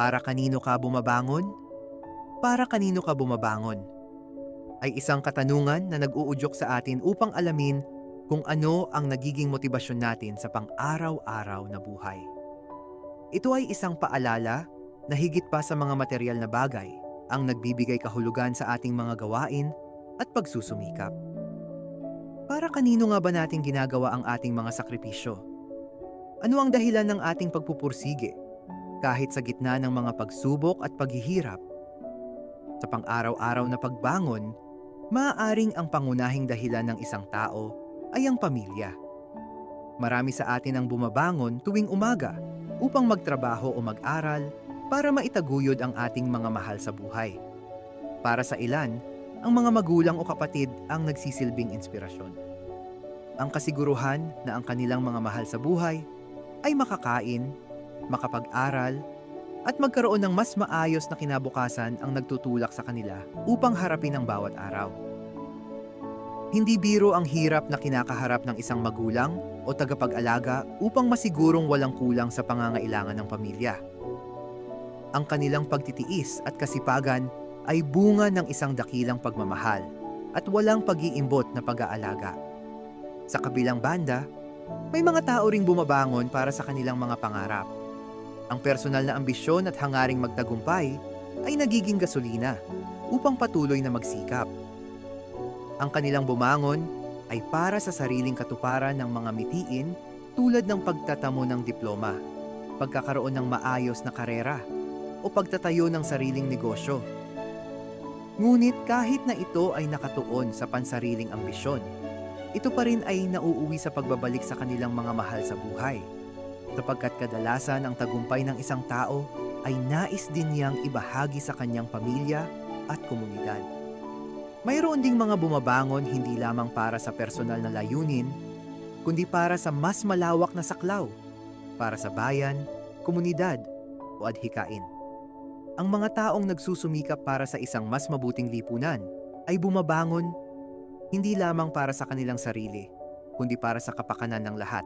Para kanino ka bumabangon? Para kanino ka bumabangon? Ay isang katanungan na nag-uudyok sa atin upang alamin kung ano ang nagiging motibasyon natin sa pang-araw-araw na buhay. Ito ay isang paalala na higit pa sa mga material na bagay ang nagbibigay kahulugan sa ating mga gawain at pagsusumikap. Para kanino nga ba natin ginagawa ang ating mga sakripisyo? Ano ang dahilan ng ating pagpupursige kahit sa gitna ng mga pagsubok at paghihirap? Sa pang-araw-araw na pagbangon, maaaring ang pangunahing dahilan ng isang tao ay ang pamilya. Marami sa atin ang bumabangon tuwing umaga upang magtrabaho o mag-aral para maitaguyod ang ating mga mahal sa buhay. Para sa ilan, ang mga magulang o kapatid ang nagsisilbing inspirasyon. Ang kasiguruhan na ang kanilang mga mahal sa buhay ay makakain, makapag-aral, at magkaroon ng mas maayos na kinabukasan ang nagtutulak sa kanila upang harapin ang bawat araw. Hindi biro ang hirap na kinakaharap ng isang magulang o tagapag-alaga upang masigurong walang kulang sa pangangailangan ng pamilya. Ang kanilang pagtitiis at kasipagan ay bunga ng isang dakilang pagmamahal at walang pag-iimbot na pag-aalaga. Sa kabilang banda, may mga tao ring bumabangon para sa kanilang mga pangarap. Ang personal na ambisyon at hangaring magtagumpay ay nagiging gasolina upang patuloy na magsikap. Ang kanilang bumangon ay para sa sariling katuparan ng mga mitiin tulad ng pagtatamo ng diploma, pagkakaroon ng maayos na karera, o pagtatayo ng sariling negosyo. Ngunit kahit na ito ay nakatuon sa pansariling ambisyon, ito pa rin ay nauuwi sa pagbabalik sa kanilang mga mahal sa buhay. Sapagkat kadalasan ang tagumpay ng isang tao ay nais din niyang ibahagi sa kanyang pamilya at komunidad. Mayroon ding mga bumabangon hindi lamang para sa personal na layunin, kundi para sa mas malawak na saklaw, para sa bayan, komunidad o adhikain. Ang mga taong nagsusumikap para sa isang mas mabuting lipunan ay bumabangon hindi lamang para sa kanilang sarili, kundi para sa kapakanan ng lahat.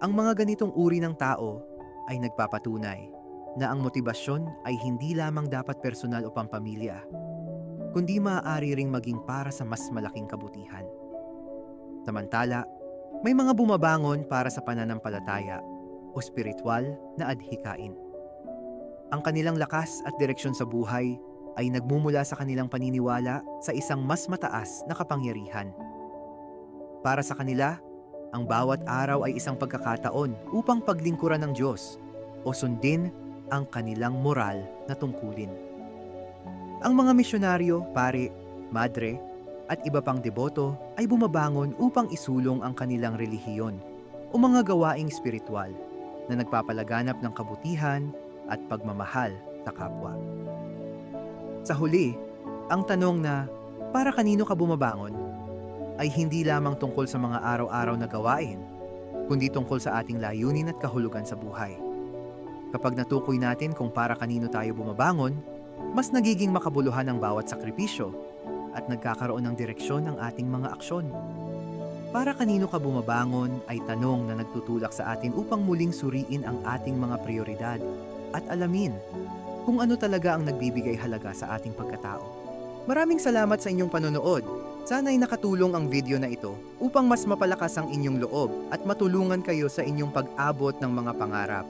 Ang mga ganitong uri ng tao ay nagpapatunay na ang motibasyon ay hindi lamang dapat personal o pampamilya, kundi maaari ring maging para sa mas malaking kabutihan. Samantala, may mga bumabangon para sa pananampalataya o spiritual na adhikain. Ang kanilang lakas at direksyon sa buhay ay nagmumula sa kanilang paniniwala sa isang mas mataas na kapangyarihan. Para sa kanila, ang bawat araw ay isang pagkakataon upang paglingkuran ng Diyos o sundin ang kanilang moral na tungkulin. Ang mga misyonaryo, pare, madre, at iba pang deboto ay bumabangon upang isulong ang kanilang relihiyon o mga gawaing spiritual na nagpapalaganap ng kabutihan at pagmamahal sa kapwa. Sa huli, ang tanong na para kanino ka bumabangon ay hindi lamang tungkol sa mga araw-araw na gawain, kundi tungkol sa ating layunin at kahulugan sa buhay. Kapag natukoy natin kung para kanino tayo bumabangon, mas nagiging makabuluhan ang bawat sakripisyo at nagkakaroon ng direksyon ang ating mga aksyon. Para kanino ka bumabangon ay tanong na nagtutulak sa atin upang muling suriin ang ating mga prioridad at alamin kung ano talaga ang nagbibigay halaga sa ating pagkatao. Maraming salamat sa inyong panonood. Sana'y nakatulong ang video na ito upang mas mapalakas ang inyong loob at matulungan kayo sa inyong pag-abot ng mga pangarap.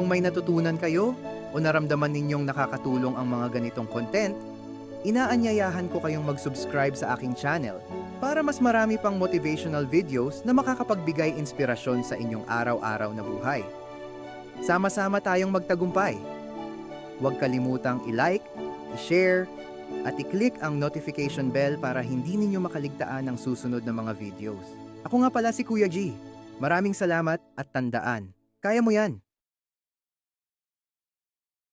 Kung may natutunan kayo o naramdaman ninyong nakakatulong ang mga ganitong content, inaanyayahan ko kayong mag-subscribe sa aking channel para mas marami pang motivational videos na makakapagbigay inspirasyon sa inyong araw-araw na buhay. Sama-sama tayong magtagumpay. Huwag kalimutang i-like, i-share, at i-click ang notification bell para hindi ninyo makaligtaan ang susunod na mga videos. Ako nga pala si Kuya G. Maraming salamat at tandaan. Kaya mo yan!